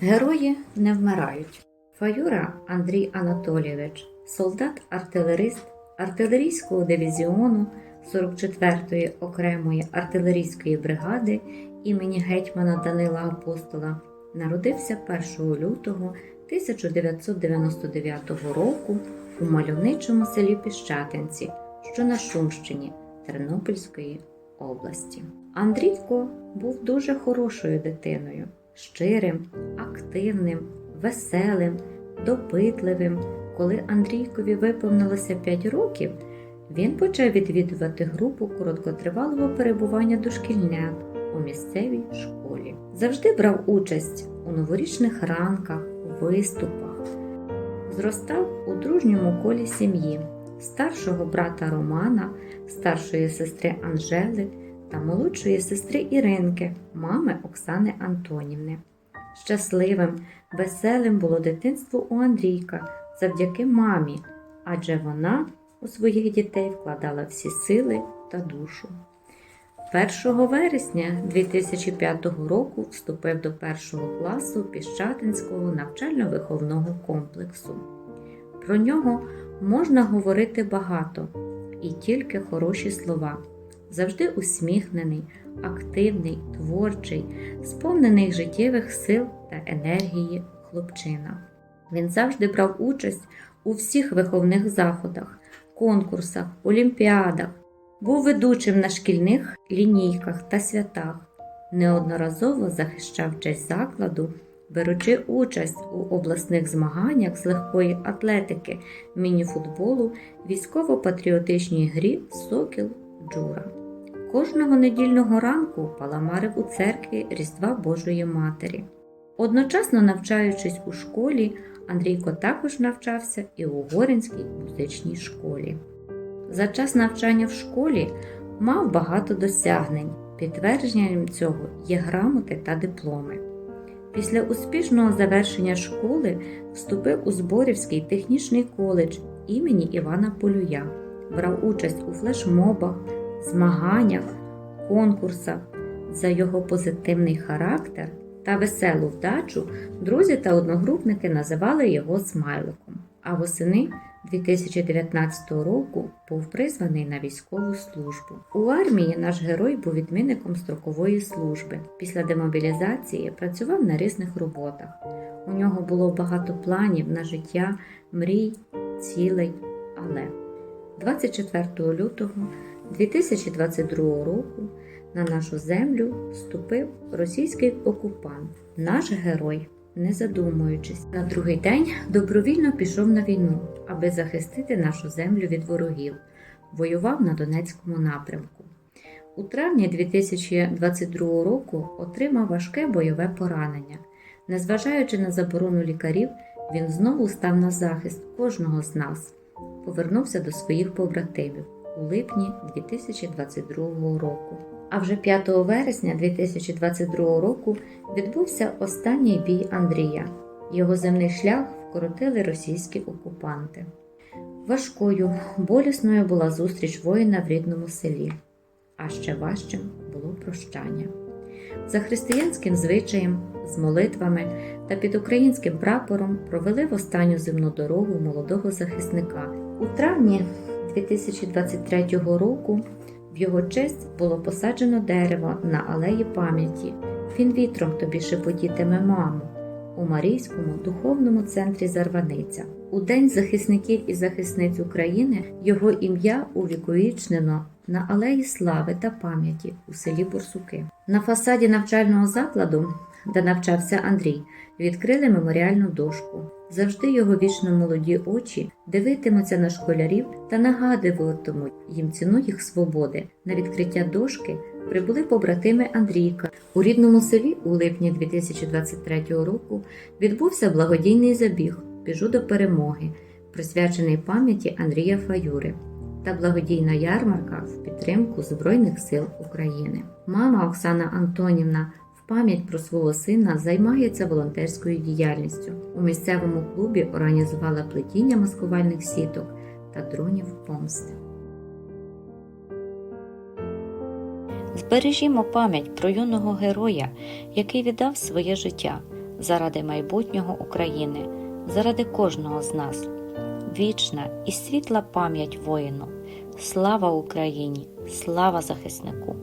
Герої не вмирають. Фаюра Андрій Анатолійович, солдат-артилерист артилерійського дивізіону 44-ї окремої артилерійської бригади імені гетьмана Данила Апостола, народився 1 лютого 1999 року у мальовничому селі Піщатинці, що на Шумщині Тернопільської області. Андрійко був дуже хорошою дитиною, щирим, активним, веселим, допитливим. Коли Андрійкові виповнилося 5 років, він почав відвідувати групу короткотривалого перебування дошкільнят у місцевій школі. Завжди брав участь у новорічних ранках, виступах. Зростав у дружньому колі сім'ї, старшого брата Романа, старшої сестри Анжели та молодшої сестри Іринки, мами Оксани Антонівни. Щасливим, веселим було дитинство у Андрійка завдяки мамі, адже вона у своїх дітей вкладала всі сили та душу. 1 вересня 2005 року вступив до першого класу Піщатинського навчально-виховного комплексу. Про нього можна говорити багато і тільки хороші слова. Завжди усміхнений, активний, творчий, сповнений життєвих сил та енергії хлопчина. Він завжди брав участь у всіх виховних заходах, конкурсах, олімпіадах, був ведучим на шкільних лінійках та святах, неодноразово захищав честь закладу, беручи участь у обласних змаганнях з легкої атлетики, мініфутболу, військово-патріотичній грі Сокіл Джура. Кожного недільного ранку паламарив у церкві Різдва Божої Матері. Одночасно навчаючись у школі, Андрійко також навчався і у Горинській музичній школі. За час навчання в школі мав багато досягнень. Підтвердженням цього є грамоти та дипломи. Після успішного завершення школи вступив у Зборівський технічний коледж імені Івана Полюя, брав участь у флешмобах, змаганнях, конкурсах. За його позитивний характер та веселу вдачу друзі та одногрупники називали його смайликом. А восени 2019 року був призваний на військову службу. У армії наш герой був відмінником строкової служби. Після демобілізації працював на різних роботах. У нього було багато планів на життя, мрій, цілей, але 24 лютого 2022 року на нашу землю вступив російський окупант, наш герой. Не задумуючись, на другий день добровільно пішов на війну, аби захистити нашу землю від ворогів. Воював на Донецькому напрямку. У травні 2022 року отримав важке бойове поранення. Незважаючи на заборону лікарів, він знову став на захист кожного з нас. Повернувся до своїх побратимів у липні 2022 року. А вже 5 вересня 2022 року відбувся останній бій Андрія. Його земний шлях вкоротили російські окупанти. Важкою, болісною була зустріч воїна в рідному селі, а ще важчим було прощання. За християнським звичаєм, з молитвами та під українським прапором провели в останню земну дорогу молодого захисника. У травні 2023 року в його честь було посаджено дерево на алеї пам'яті. Він вітром тобі шепотітиме маму у Марійському духовному центрі Зарваниця. У День захисників і захисниць України його ім'я увіковічнено на алеї слави та пам'яті у селі Бурсуки. На фасаді навчального закладу, де навчався Андрій, відкрили меморіальну дошку. Завжди його вічно молоді очі дивитимуться на школярів та нагадуватимуть їм ціну їх свободи. На відкриття дошки прибули побратими Андрійка. У рідному селі у липні 2023 року відбувся благодійний забіг Біжу до перемоги, присвячений пам'яті Андрія Фаюри та благодійна ярмарка в підтримку Збройних сил України. Мама Оксана Антонівна пам'ять про свого сина займається волонтерською діяльністю. У місцевому клубі організувала плетіння маскувальних сіток та дронів помсти. Збережімо пам'ять про юного героя, який віддав своє життя заради майбутнього України, заради кожного з нас. Вічна і світла пам'ять воїну. Слава Україні! Слава захиснику!